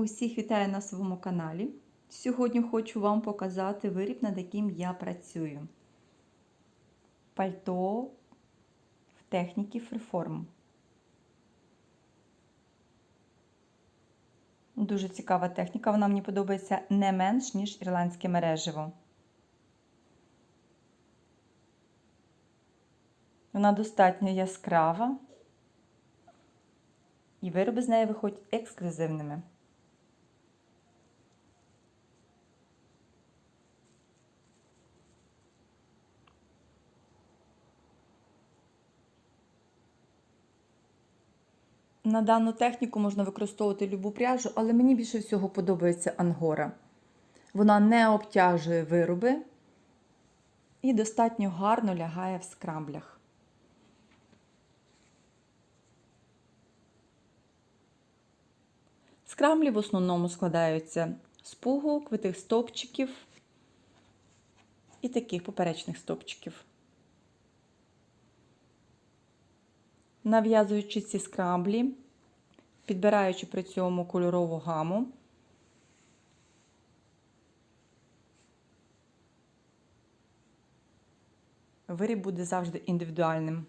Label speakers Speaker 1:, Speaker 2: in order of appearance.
Speaker 1: Усіх вітаю на своєму каналі. Сьогодні хочу вам показати виріб, над яким я працюю. Пальто в техніці фриформ. Дуже цікава техніка, вона мені подобається не менш, ніж ірландське мережево. Вона достатньо яскрава, і вироби з неї виходять ексклюзивними. На дану техніку можна використовувати любу пряжу, але мені більше всього подобається ангора. Вона не обтяжує вироби і достатньо гарно лягає в скрамблях. Скрамблі в основному складаються з пуговок, витих стопчиків і таких поперечних стопчиків. Нав'язуючи ці скрамблі, підбираючи при цьому кольорову гаму, виріб буде завжди індивідуальним.